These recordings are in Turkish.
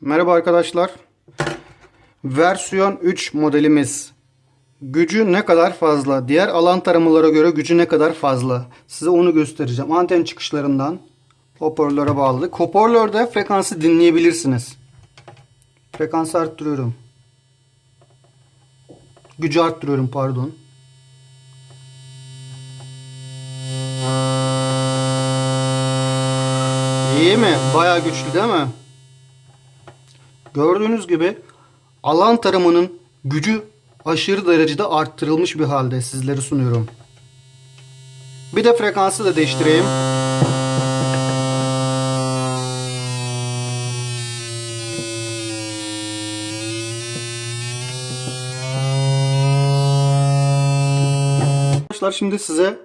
Merhaba arkadaşlar. Versiyon 3 modelimiz. Gücü ne kadar fazla? Diğer alan taramalara göre gücü ne kadar fazla? Size onu göstereceğim. Anten çıkışlarından hoparlöre bağladık. Hoparlörde frekansı dinleyebilirsiniz. Frekansı arttırıyorum. Gücü arttırıyorum pardon. İyi mi? Bayağı güçlü değil mi? Gördüğünüz gibi alan tarımının gücü aşırı derecede arttırılmış bir halde sizlere sunuyorum. Bir de frekansı da değiştireyim. Arkadaşlar şimdi size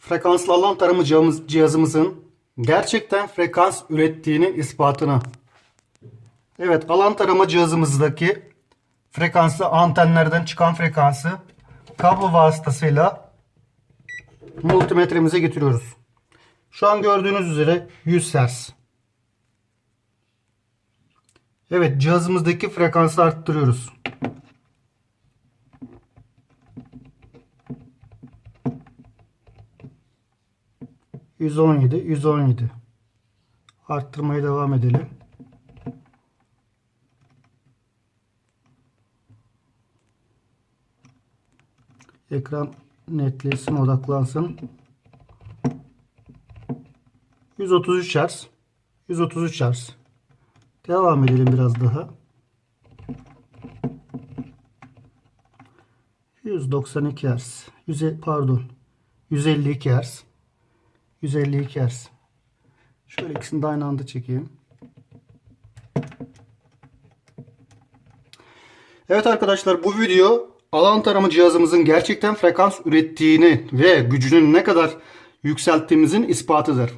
frekanslı alan tarımı cihazımız- cihazımızın gerçekten frekans ürettiğinin ispatını Evet alan tarama cihazımızdaki frekansı antenlerden çıkan frekansı kablo vasıtasıyla multimetremize getiriyoruz. Şu an gördüğünüz üzere 100 Hz. Evet cihazımızdaki frekansı arttırıyoruz. ...117, 117. Arttırmaya devam edelim. Ekran netleşsin, odaklansın. 133 Hz. 133 Hz. Devam edelim biraz daha. 192 Hz. 100, pardon. 152 Hz. 152 Hz. Şöyle ikisini de aynı anda çekeyim. Evet arkadaşlar bu video alan tarama cihazımızın gerçekten frekans ürettiğini ve gücünün ne kadar yükselttiğimizin ispatıdır.